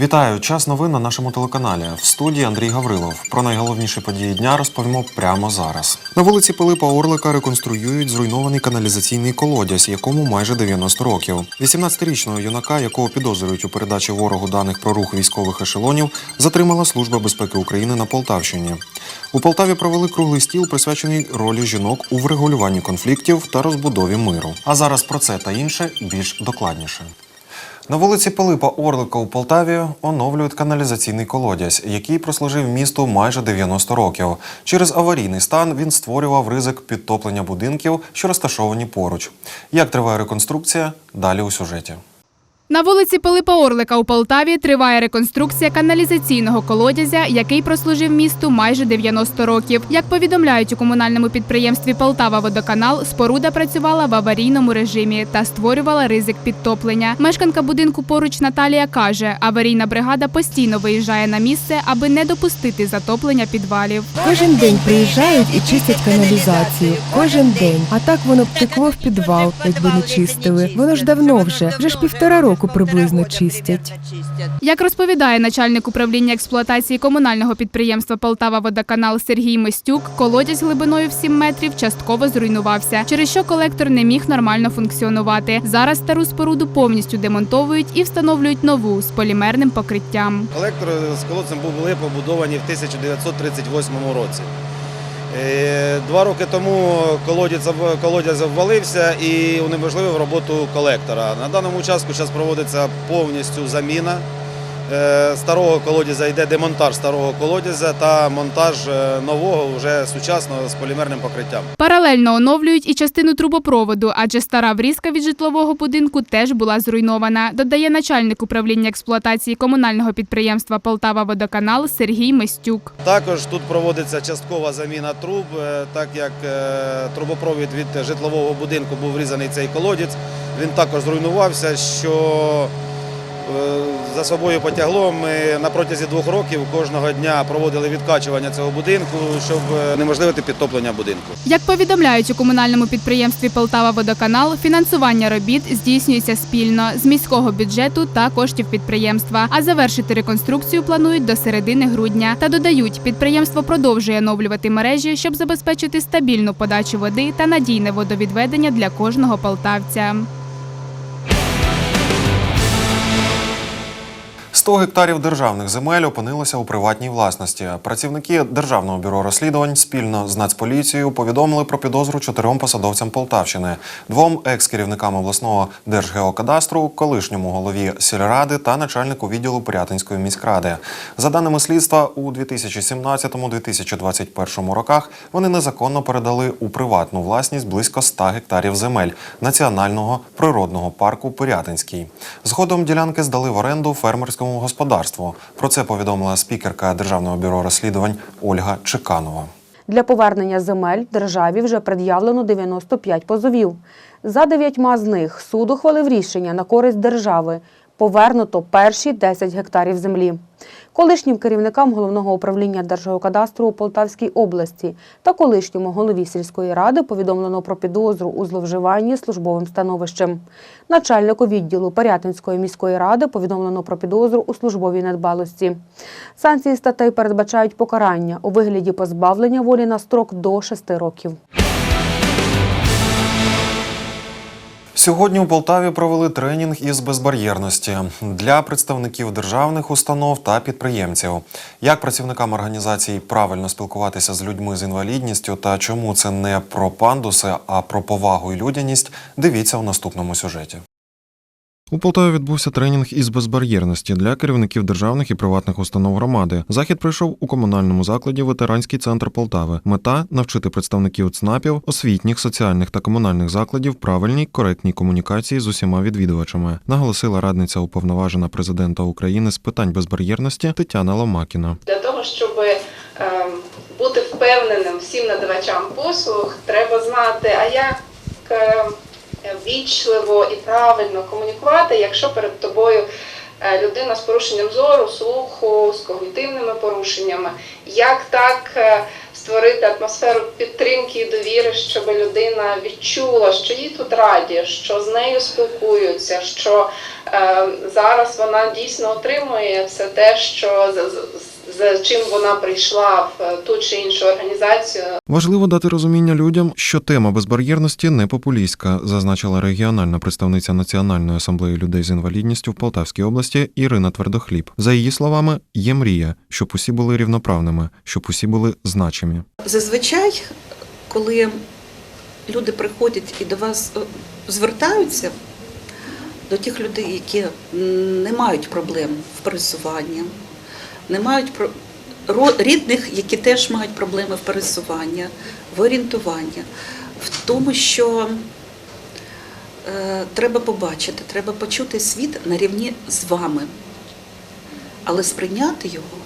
Вітаю! Час новин на нашому телеканалі. В студії Андрій Гаврилов. Про найголовніші події дня розповімо прямо зараз. На вулиці Пилипа Орлика реконструюють зруйнований каналізаційний колодязь, якому майже 90 років. 18-річного юнака, якого підозрюють у передачі ворогу даних про рух військових ешелонів, затримала Служба безпеки України на Полтавщині. У Полтаві провели круглий стіл, присвячений ролі жінок у врегулюванні конфліктів та розбудові миру. А зараз про це та інше більш докладніше. На вулиці Пилипа Орлика у Полтаві оновлюють каналізаційний колодязь, який прослужив місту майже 90 років. Через аварійний стан він створював ризик підтоплення будинків, що розташовані поруч. Як триває реконструкція? Далі у сюжеті. На вулиці Пилипа Орлика у Полтаві триває реконструкція каналізаційного колодязя, який прослужив місту майже 90 років. Як повідомляють у комунальному підприємстві Полтава Водоканал, споруда працювала в аварійному режимі та створювала ризик підтоплення. Мешканка будинку поруч Наталія каже, аварійна бригада постійно виїжджає на місце, аби не допустити затоплення підвалів. Кожен день приїжджають і чистять каналізацію. Кожен день. А так воно б текло в підвал, якби не чистили. Воно ж давно вже, вже ж півтора року приблизно чистять. Як розповідає начальник управління експлуатації комунального підприємства Полтава Водоканал Сергій Мистюк, колодязь глибиною в 7 метрів частково зруйнувався, через що колектор не міг нормально функціонувати. Зараз стару споруду повністю демонтовують і встановлюють нову з полімерним покриттям. Колектор з колодцем були побудовані в 1938 році. Е, Два роки тому колодязь, колодязь обвалився і унеможливив роботу колектора. На даному участку зараз проводиться повністю заміна старого колодязя, йде демонтаж старого колодязя та монтаж е, нового, вже сучасного з полімерним покриттям. Паралельно оновлюють і частину трубопроводу, адже стара врізка від житлового будинку теж була зруйнована. Додає начальник управління експлуатації комунального підприємства Полтава Водоканал Сергій Мистюк. Також тут проводиться часткова заміна труб, е, так як е, трубопровід від житлового будинку був врізаний цей колодязь. Він також зруйнувався, що е, за собою потягло. Ми на протязі двох років кожного дня проводили відкачування цього будинку, щоб е, неможливити підтоплення будинку. Як повідомляють у комунальному підприємстві Полтава Водоканал, фінансування робіт здійснюється спільно з міського бюджету та коштів підприємства. А завершити реконструкцію планують до середини грудня. Та додають, підприємство продовжує оновлювати мережі, щоб забезпечити стабільну подачу води та надійне водовідведення для кожного полтавця. 100 гектарів державних земель опинилося у приватній власності. Працівники Державного бюро розслідувань спільно з Нацполіцією повідомили про підозру чотирьом посадовцям Полтавщини, двом екс-керівникам обласного держгеокадастру, колишньому голові сільради та начальнику відділу Пирятинської міськради. За даними слідства, у 2017-2021 роках вони незаконно передали у приватну власність близько 100 гектарів земель національного природного парку Пирятинський. Згодом ділянки здали в оренду фермерському господарству. Про це повідомила спікерка Державного бюро розслідувань Ольга Чеканова. Для повернення земель державі вже пред'явлено 95 позовів. За дев'ятьма з них суд ухвалив рішення на користь держави. Повернуто перші 10 гектарів землі. Колишнім керівникам головного управління Держгеокадастру у Полтавській області та колишньому голові сільської ради повідомлено про підозру у зловживанні службовим становищем. Начальнику відділу Порятинської міської ради повідомлено про підозру у службовій недбалості. Санкції статей передбачають покарання у вигляді позбавлення волі на строк до 6 років. Сьогодні у Полтаві провели тренінг із безбар'єрності для представників державних установ та підприємців. Як працівникам організацій правильно спілкуватися з людьми з інвалідністю та чому це не про пандуси, а про повагу і людяність, дивіться у наступному сюжеті. У Полтаві відбувся тренінг із безбар'єрності для керівників державних і приватних установ громади. Захід пройшов у комунальному закладі Ветеранський центр Полтави. Мета навчити представників ЦНАПів, освітніх, соціальних та комунальних закладів правильній коректній комунікації з усіма відвідувачами, наголосила радниця уповноважена президента України з питань безбар'єрності Тетяна Ломакіна. Для того, щоб ем, бути впевненим всім надавачам послуг, треба знати, а як е, вічливо і правильно комунікувати, якщо перед тобою е, людина з порушенням зору, слуху, з когнітивними порушеннями, як так е, створити атмосферу підтримки і довіри, щоб людина відчула, що їй тут раді, що з нею спілкуються, що е, зараз вона дійсно отримує все те, що за чим вона прийшла в е, ту чи іншу організацію. Важливо дати розуміння людям, що тема безбар'єрності не популістська, зазначила регіональна представниця Національної асамблеї людей з інвалідністю в Полтавській області Ірина Твердохліб. За її словами, є мрія, щоб усі були рівноправними, щоб усі були значимі. Зазвичай, коли люди приходять і до вас е, звертаються, до тих людей, які не мають проблем в пересуванні, не мають рідних, які теж мають проблеми в пересуванні, в орієнтуванні, в тому, що е, треба побачити, треба почути світ на рівні з вами, але сприйняти його,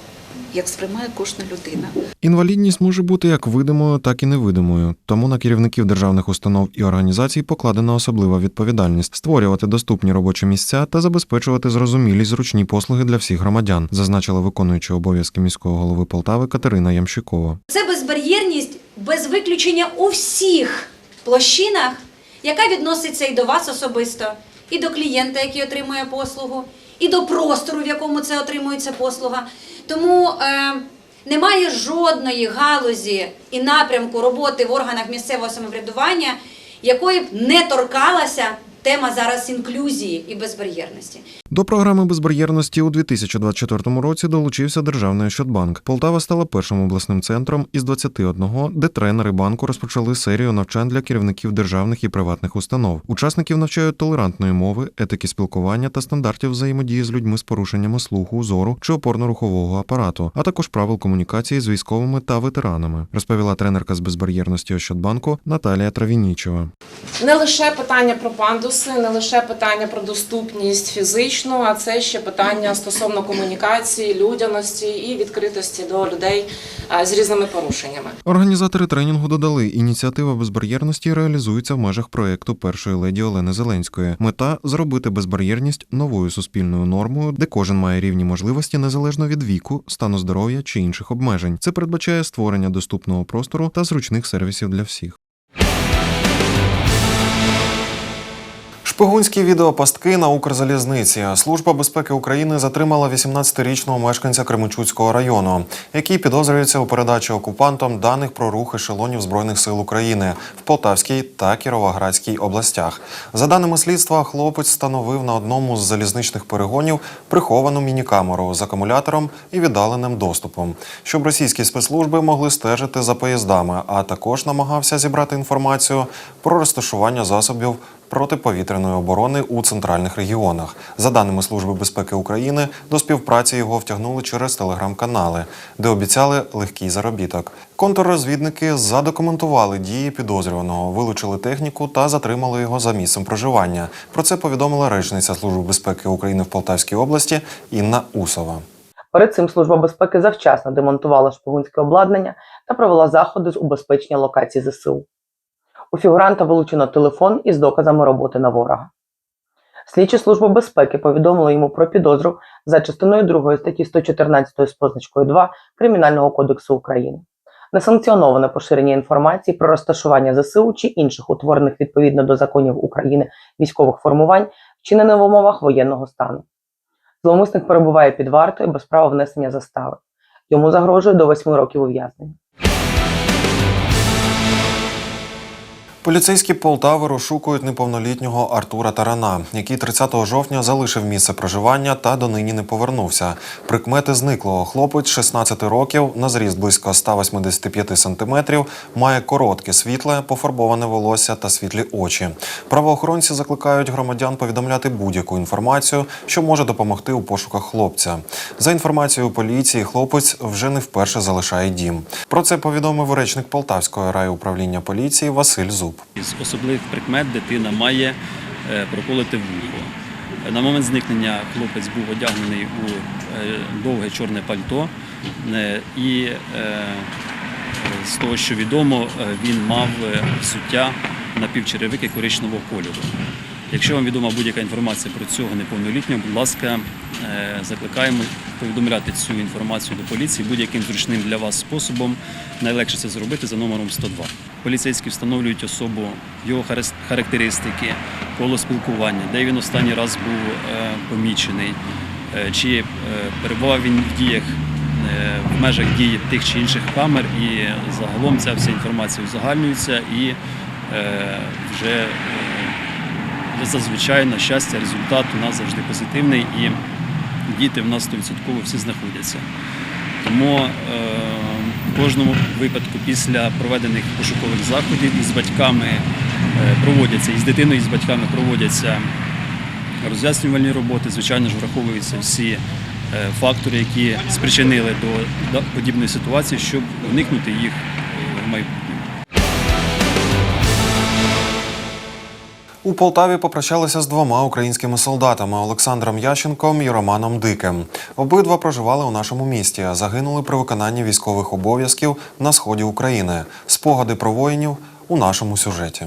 як сприймає кожна людина. Інвалідність може бути як видимою, так і невидимою. Тому на керівників державних установ і організацій покладена особлива відповідальність створювати доступні робочі місця та забезпечувати зрозумілі зручні послуги для всіх громадян, зазначила виконуюча обов'язки міського голови Полтави Катерина Ямщикова. Це безбар'єрність без виключення у всіх площинах, яка відноситься і до вас особисто, і до клієнта, який отримує послугу, і до простору, в якому це отримується послуга. Тому е, немає жодної галузі і напрямку роботи в органах місцевого самоврядування, якої б не торкалася тема зараз інклюзії і безбар'єрності. До програми безбар'єрності у 2024 році долучився Державний Ощадбанк. Полтава стала першим обласним центром із 21, де тренери банку розпочали серію навчань для керівників державних і приватних установ. Учасників навчають толерантної мови, етики спілкування та стандартів взаємодії з людьми з порушеннями слуху, зору чи опорно-рухового апарату, а також правил комунікації з військовими та ветеранами, розповіла тренерка з безбар'єрності Ощадбанку Наталія Травінічева. Не лише питання про пандуси, не лише питання про доступність фізичну, а це ще питання стосовно комунікації, людяності і відкритості до людей з різними порушеннями. Організатори тренінгу додали, ініціатива безбар'єрності реалізується в межах проекту першої леді Олени Зеленської. Мета зробити безбар'єрність новою суспільною нормою, де кожен має рівні можливості незалежно від віку, стану здоров'я чи інших обмежень. Це передбачає створення доступного простору та зручних сервісів для всіх. Шпигунські відеопастки на Укрзалізниці. Служба безпеки України затримала 18-річного мешканця Кременчуцького району, який підозрюється у передачі окупантам даних про рух ешелонів Збройних сил України в Полтавській та Кіровоградській областях. За даними слідства, хлопець встановив на одному з залізничних перегонів приховану мінікамеру з акумулятором і віддаленим доступом, щоб російські спецслужби могли стежити за поїздами, а також намагався зібрати інформацію про розташування засобів протиповітряної оборони у центральних регіонах. За даними Служби безпеки України, до співпраці його втягнули через телеграм-канали, де обіцяли легкий заробіток. Контррозвідники задокументували дії підозрюваного, вилучили техніку та затримали його за місцем проживання. Про це повідомила речниця Служби безпеки України в Полтавській області Інна Усова. Перед цим Служба безпеки завчасно демонтувала шпигунське обладнання та провела заходи з убезпечення локацій ЗСУ. У фігуранта вилучено телефон із доказами роботи на ворога. Слідчі Служби безпеки повідомили йому про підозру за частиною 2 статті 114 з позначкою 2 Кримінального кодексу України. Несанкціоноване поширення інформації про розташування ЗСУ чи інших утворених відповідно до законів України військових формувань, вчинене в умовах воєнного стану. Зловмисник перебуває під вартою без права внесення застави. Йому загрожує до 8 років ув'язнення. Поліцейські Полтави розшукують неповнолітнього Артура Тарана, який 30 жовтня залишив місце проживання та донині не повернувся. Прикмети зниклого хлопець 16 років, на зріст близько 185 сантиметрів, має коротке світле, пофарбоване волосся та світлі очі. Правоохоронці закликають громадян повідомляти будь-яку інформацію, що може допомогти у пошуках хлопця. За інформацією поліції, хлопець вже не вперше залишає дім. Про це повідомив речник Полтавського райуправління поліції Василь Зуб. Із особливих прикмет дитина має е, проколоте вухо. На момент зникнення хлопець був одягнений у е, довге чорне пальто, е, і з того, що відомо, він мав взуття напівчеревики коричневого кольору. Якщо вам відома будь-яка інформація про цього неповнолітнього, будь ласка, закликаємо повідомляти цю інформацію до поліції будь-яким зручним для вас способом. Найлегше це зробити за номером 102. Поліцейські встановлюють особу, його характеристики, коло спілкування, де він останній раз був е, помічений, е, чи е, перебував він в діях в межах дії тих чи інших камер, і загалом ця вся інформація узагальнюється і вже зазвичай, на щастя, результат у нас завжди позитивний і діти в нас 100% всі знаходяться. Тому в кожному випадку після проведених пошукових заходів із батьками е, проводяться, із дитиною, і з батьками проводяться роз'яснювальні роботи. Звичайно ж, враховуються всі е, фактори, які спричинили до подібної ситуації, щоб уникнути їх е, в майбутньому. У Полтаві попрощалися з двома українськими солдатами Олександром Ященком і Романом Диким. Обидва проживали у нашому місті, а загинули при виконанні військових обов'язків на сході України. Спогади про воїнів у нашому сюжеті.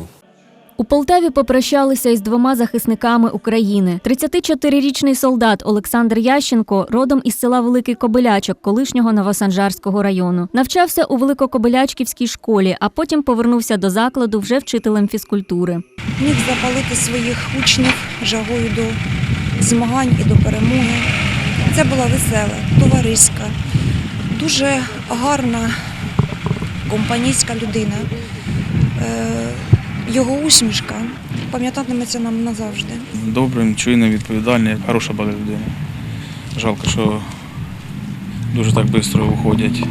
У Полтаві попрощалися із двома захисниками України. 34-річний солдат Олександр Ященко родом із села Великий Кобилячок, колишнього Новосанжарського району. Навчався у Великокобилячківській школі, а потім повернувся до закладу вже вчителем фізкультури. міг запалити своїх учнів жагою до змагань і до перемоги. Це була весела, товариська, дуже гарна компанійська людина. Його усмішка пам'ятатиметься нам назавжди. Добрим, чуйним, відповідальний, хороша була людина. Жалко, що дуже так швидко уходять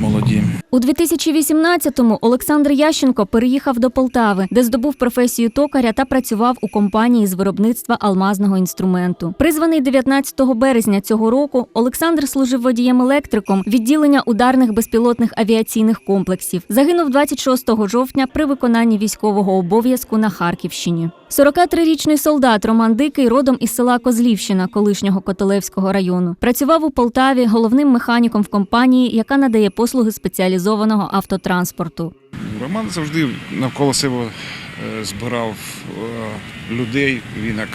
молоді. У 2018-му Олександр Ященко переїхав до Полтави, де здобув професію токаря та працював у компанії з виробництва алмазного інструменту. Призваний 19 березня цього року, Олександр служив водієм-електриком відділення ударних безпілотних авіаційних комплексів. Загинув 26 жовтня при виконанні військового обов'язку на Харківщині. 43-річний солдат Роман Дикий родом із села Козлівщина, колишнього Котелевського району. Працював у Полтаві головним механіком в компанії, яка надає послуги спеціалізованого автотранспорту. Роман завжди навколо себе е, збирав е, людей. Він як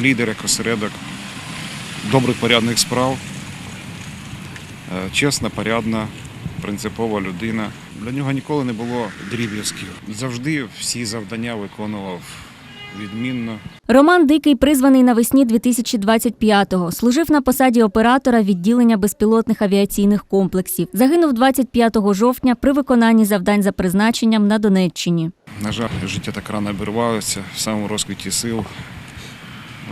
лідер, як осередок добрих порядних справ. Е, Чесна, порядна, принципова людина. Для нього ніколи не було дріб'язків. Завжди всі завдання виконував відмінно. Роман Дикий призваний навесні 2025-го. Служив на посаді оператора відділення безпілотних авіаційних комплексів. Загинув 25 жовтня при виконанні завдань за призначенням на Донеччині. На жаль, життя так рано обірвалося в самому розквіті сил.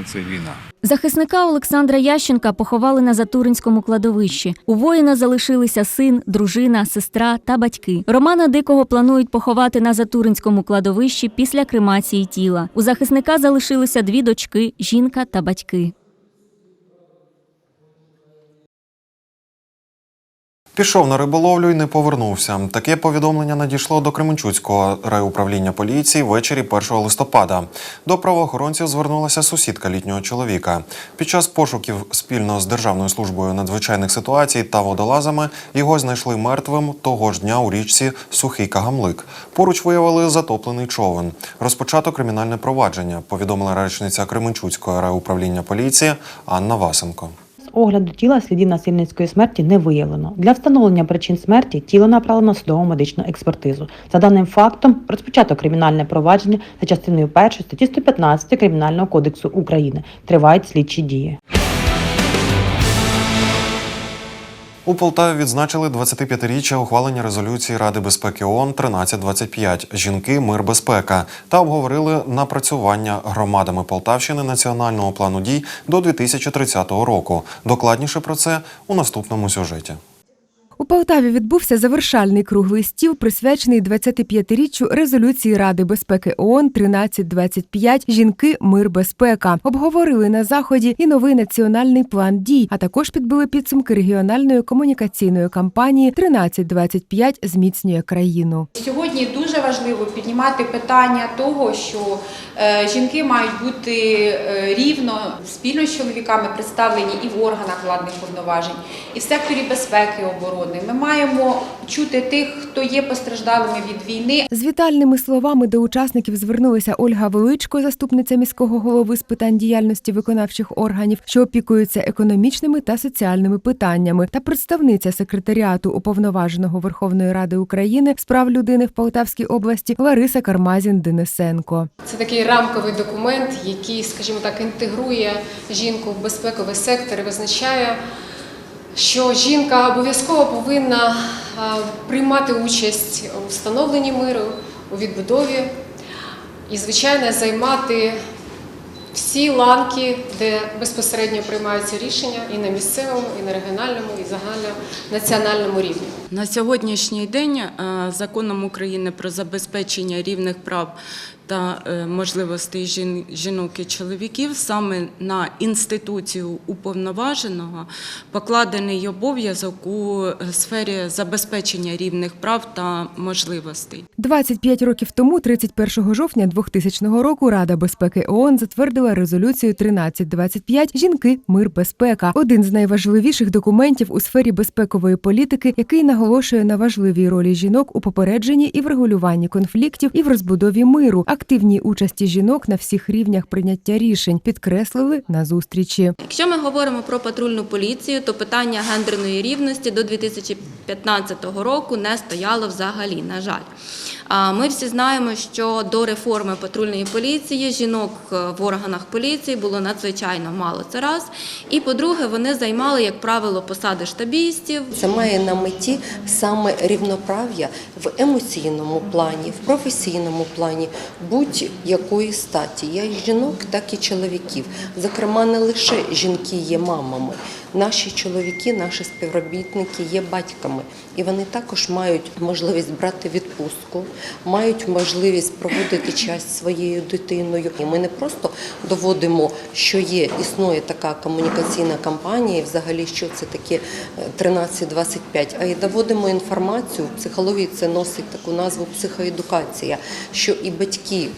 Оце війна. Захисника Олександра Ященка поховали на Затуринському кладовищі. У воїна залишилися син, дружина, сестра та батьки. Романа Дикого планують поховати на Затуринському кладовищі після кремації тіла. У захисника залишилися дві дочки, жінка та батьки. Пішов на риболовлю і не повернувся. Таке повідомлення надійшло до Кременчуцького райуправління поліції ввечері 1 листопада. До правоохоронців звернулася сусідка літнього чоловіка. Під час пошуків спільно з Державною службою надзвичайних ситуацій та водолазами його знайшли мертвим того ж дня у річці Сухий Кагамлик. Поруч виявили затоплений човен. Розпочато кримінальне провадження, повідомила речниця Кременчуцького райуправління поліції Анна Васенко. Огляду тіла слідів насильницької смерті не виявлено. Для встановлення причин смерті тіло направлено на судову медичну експертизу. За даним фактом розпочато кримінальне провадження за частиною 1 статті 115 Кримінального кодексу України. Тривають слідчі дії. У Полтаві відзначили 25-річчя ухвалення резолюції Ради безпеки ООН 1325 Жінки, мир, безпека та обговорили напрацювання громадами Полтавщини національного плану дій до 2030 року. Докладніше про це у наступному сюжеті. У Полтаві відбувся завершальний круглий стіл, присвячений 25-річчю резолюції Ради безпеки ООН 1325 Жінки, мир, безпека. Обговорили на заході і новий національний план дій, а також підбили підсумки регіональної комунікаційної кампанії 1325 зміцнює країну. Сьогодні дуже важливо піднімати питання того, що е, жінки мають бути е, рівно спільно з чоловіками представлені і в органах владних повноважень, і в секторі безпеки і оборони. Ми маємо чути тих, хто є постраждалими від війни, З вітальними словами до учасників звернулася Ольга Величко, заступниця міського голови з питань діяльності виконавчих органів, що опікуються економічними та соціальними питаннями, та представниця секретаріату уповноваженого Верховної Ради України з прав людини в Полтавській області Лариса Кармазін Денисенко. Це такий рамковий документ, який, скажімо так, інтегрує жінку в безпековий сектор і визначає, що жінка обов'язково повинна приймати участь у встановленні миру, у відбудові і, звичайно, займати всі ланки, де безпосередньо приймаються рішення і на місцевому, і на регіональному, і загальнонаціональному рівні. На сьогоднішній день е, законом України про забезпечення рівних прав та е, можливостей жін- жінок і чоловіків саме на інституцію уповноваженого покладений обов'язок у е, сфері забезпечення рівних прав та можливостей. 25 років тому, 31 жовтня 2000 року, Рада безпеки ООН затвердила резолюцію 1325 Жінки, мир, безпека один з найважливіших документів у сфері безпекової політики, який наголошує на важливій ролі жінок у попередженні і врегулюванні конфліктів і в розбудові миру, активній участі жінок на всіх рівнях прийняття рішень, підкреслили на зустрічі. Якщо ми говоримо про патрульну поліцію, то питання гендерної рівності до 2015 року не стояло взагалі, на жаль. Ми всі знаємо, що до реформи патрульної поліції жінок е, в органах поліції було надзвичайно мало. Це раз. І по-друге, вони займали, як правило, посади штабістів. Це має на меті саме рівноправ'я в емоційному плані, в професійному плані будь-якої статі, як жінок, так і чоловіків. Зокрема, не лише жінки є мамами. Наші чоловіки, наші співробітники є батьками, і вони також мають можливість брати відпустку, мають можливість проводити час своєю дитиною. І ми не просто доводимо, що є, існує така комунікаційна кампанія, і взагалі що це таке е, 1325, а й доводимо інформацію. В психології це носить таку назву психоедукація, що і батьки.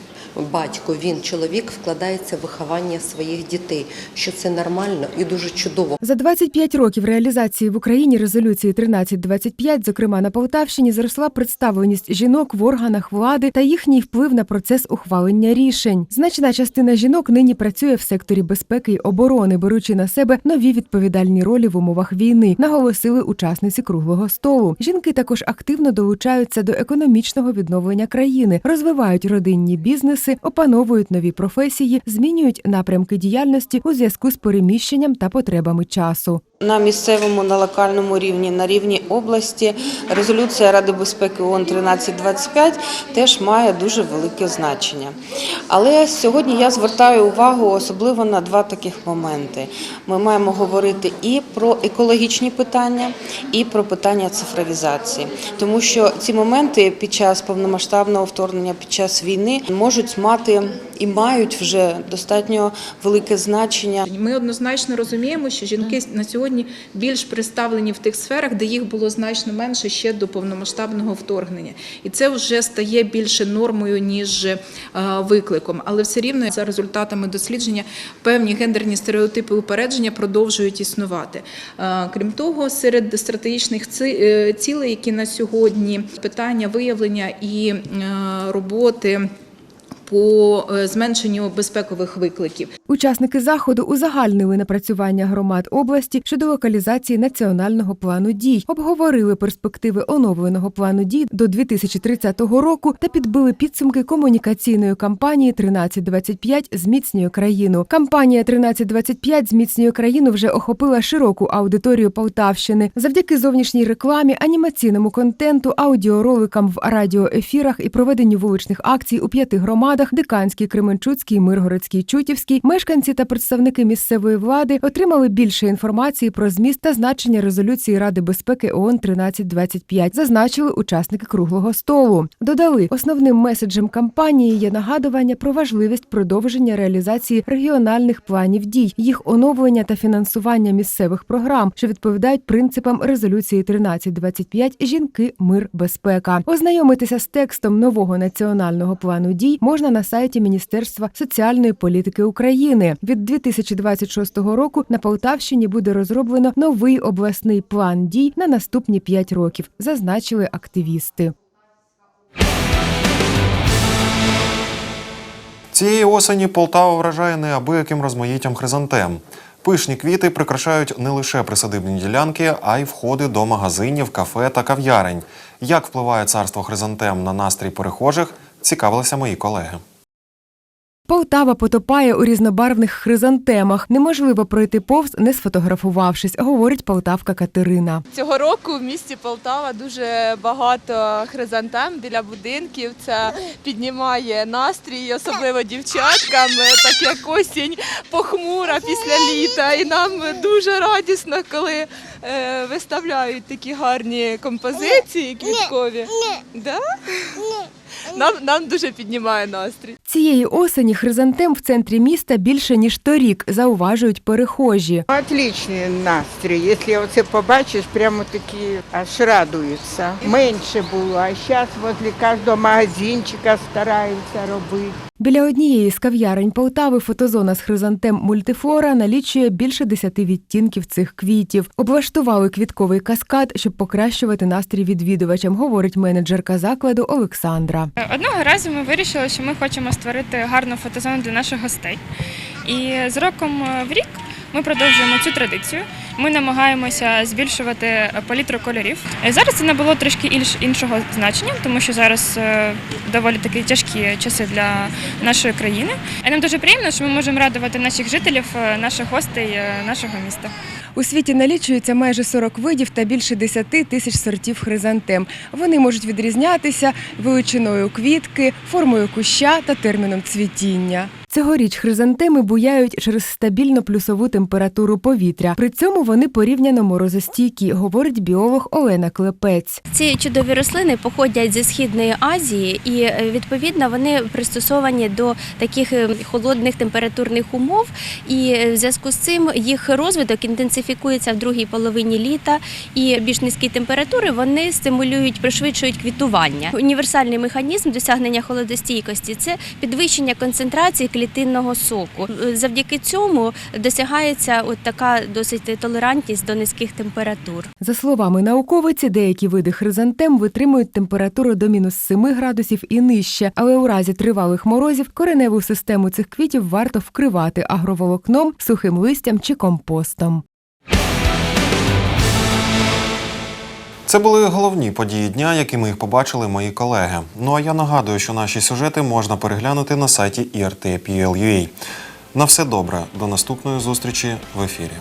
Батько, він чоловік вкладається в виховання своїх дітей, що це нормально і дуже чудово. За 25 років реалізації в Україні резолюції 1325, зокрема на Полтавщині, зросла представленість жінок в органах влади та їхній вплив на процес ухвалення рішень. Значна частина жінок нині працює в секторі безпеки й оборони, беручи на себе нові відповідальні ролі в умовах війни, наголосили учасниці круглого столу. Жінки також активно долучаються до економічного відновлення країни, розвивають родинні бізнеси, опановують нові професії, змінюють напрямки діяльності у зв'язку з переміщенням та потребами часу. На місцевому, на локальному рівні, на рівні області резолюція Ради безпеки ООН 1325 теж має дуже велике значення. Але сьогодні я звертаю увагу особливо на два таких моменти. Ми маємо говорити і про екологічні питання, і про питання цифровізації, тому що ці моменти під час повномасштабного вторгнення, під час війни можуть мати і мають вже достатньо велике значення. Ми однозначно розуміємо, що жінки на сьогодні більш представлені в тих сферах, де їх було значно менше ще до повномасштабного вторгнення, і це вже стає більше нормою ніж е, викликом. Але все рівно за результатами дослідження певні гендерні стереотипи упередження продовжують існувати. Е, Крім того, серед стратегічних е, цілей, які на сьогодні питання виявлення і роботи. По е, зменшенню безпекових викликів Учасники заходу узагальнили напрацювання громад області щодо локалізації національного плану дій, обговорили перспективи оновленого плану дій до 2030 року та підбили підсумки комунікаційної кампанії «1325. Зміцнює країну. Кампанія «1325. Зміцнює країну вже охопила широку аудиторію Полтавщини завдяки зовнішній рекламі, анімаційному контенту, аудіороликам в радіоефірах і проведенню вуличних акцій у п'яти громадах. Громадах Диканський, Кременчуцький, Миргородський, Чутівський, мешканці та представники місцевої влади отримали більше інформації про зміст та значення резолюції Ради безпеки ООН 1325, зазначили учасники круглого столу. Додали, основним меседжем кампанії є нагадування про важливість продовження реалізації регіональних планів дій, їх оновлення та фінансування місцевих програм, що відповідають принципам резолюції 1325 Жінки, мир, безпека. Ознайомитися з текстом нового національного плану дій можна на сайті Міністерства соціальної політики України. Від 2026 року на Полтавщині буде розроблено новий обласний план дій на наступні 5 років, зазначили активісти. Цієї осені Полтава вражає неабияким розмаїттям хризантем. Пишні квіти прикрашають не лише присадибні ділянки, а й входи до магазинів, кафе та кав'ярень. Як впливає царство хризантем на настрій перехожих, цікавилися мої колеги. Полтава потопає у різнобарвних хризантемах. Неможливо пройти повз, не сфотографувавшись, говорить полтавка Катерина. Цього року в місті Полтава дуже багато хризантем біля будинків. Це піднімає настрій, особливо дівчаткам, так як осінь похмура після літа. І нам дуже радісно, коли е, виставляють такі гарні композиції квіткові. Да? Нам, нам дуже піднімає настрій. Цієї осені хризантем в центрі міста більше ніж торік, зауважують перехожі. Отличний настрій. Якщо оце побачиш, прямо такі аж радуються. Менше було, а зараз возле кожного магазинчика стараються робити. Біля однієї з кав'ярень Полтави фотозона з хризантем мультифлора налічує більше десяти відтінків цих квітів. Облаштували квітковий каскад, щоб покращувати настрій відвідувачам, говорить менеджерка закладу Олександра. Одного разу ми вирішили, що ми хочемо створити гарну фотозону для наших гостей. І з роком в рік ми продовжуємо цю традицію. Ми намагаємося збільшувати палітру кольорів. Е, Зараз це набуло трішки іншого значення, тому що зараз е, доволі такі тяжкі часи для нашої країни. І нам дуже приємно, що ми можемо радувати наших жителів, е, наших гостей е, нашого міста. У світі налічується майже 40 видів та більше 10 тисяч сортів хризантем. Вони можуть відрізнятися величиною квітки, формою куща та терміном цвітіння. Цьогоріч хризантеми буяють через стабільно плюсову температуру повітря. При цьому вони порівняно морозостійкі, говорить біолог Олена Клепець. Ці чудові рослини походять зі східної Азії, і е, відповідно вони пристосовані до таких е, холодних температурних умов. І е, в зв'язку з цим їх розвиток інтенсифікується в другій половині літа, і більш низькі температури вони стимулюють, пришвидшують квітування. Універсальний механізм досягнення холодостійкості це підвищення концентрації клітинного соку. Е, Завдяки цьому досягається от така досить толерантність до низьких температур. За словами науковиці, деякі види хризантем витримують температуру до мінус 7 градусів і нижче, але у разі тривалих морозів кореневу систему цих квітів варто вкривати агроволокном, сухим листям чи компостом. Це були головні події дня, якими їх побачили мої колеги. Ну а я нагадую, що наші сюжети можна переглянути на сайті IRT.PL.UA. На все добре. До наступної зустрічі в ефірі.